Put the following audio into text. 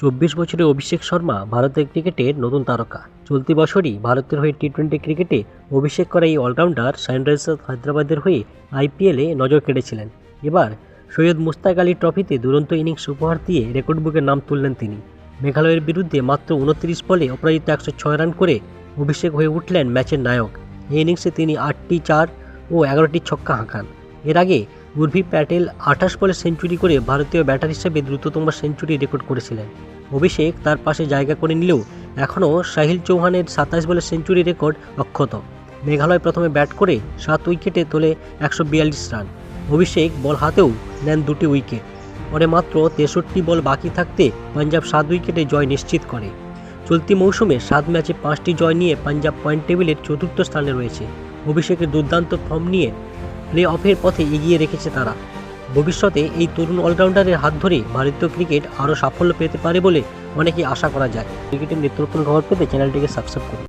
চব্বিশ বছরের অভিষেক শর্মা ভারতের ক্রিকেটের নতুন তারকা। চলতি বছরই ভারতের হয়ে টি টোয়েন্টি ক্রিকেটে অভিষেক করা এই অলরাউন্ডার সানরাইজার্স হায়দ্রাবাদের হয়ে আইপিএলে নজর কেড়েছিলেন। এবার সৈয়দ মুস্তাক আলী ট্রফিতে দুরন্ত ইনিংস উপহার দিয়ে রেকর্ড বুকে নাম তুললেন তিনি। মেঘালয়ের বিরুদ্ধে মাত্র উনত্রিশ বলে অপরাজিত একশো ছয় রান করে অভিষেক হয়ে উঠলেন ম্যাচের নায়ক। এই ইনিংসে তিনি আটটি চার ও এগারোটি ছক্কা হাঁকান। এর আগে উর্ভি প্যাটেল আঠাশ বলে সেঞ্চুরি করে ভারতীয় ব্যাটার হিসেবে দ্রুততম সেঞ্চুরি রেকর্ড করেছিলেন। অভিষেক তার পাশে জায়গা করে নিলেও এখনও সাহিল চৌহানের সাতাশ বলে সেঞ্চুরি রেকর্ড অক্ষত। মেঘালয় প্রথমে ব্যাট করে সাত উইকেটে তোলে একশো বিয়াল্লিশ রান। অভিষেক বল হাতেও নেন দুটি উইকেট। পরে মাত্র তেষট্টি বল বাকি থাকতে পাঞ্জাব সাত উইকেটে জয় নিশ্চিত করে। চলতি মৌসুমে সাত ম্যাচে পাঁচটি জয় নিয়ে পাঞ্জাব পয়েন্ট টেবিলের চতুর্থ স্থানে রয়েছে। অভিষেকের দুর্দান্ত ফর্ম নিয়ে প্লে অফের পথে এগিয়ে রেখেছে তারা। ভবিষ্যতে এই তরুণ অলরাউন্ডারের হাত ধরে ভারতীয় ক্রিকেট আরও সাফল্য পেতে পারে বলে অনেকেই আশা করা যায়। ক্রিকেটের নিত্য নতুন খবর পেতে চ্যানেলটিকে সাবস্ক্রাইব করুন।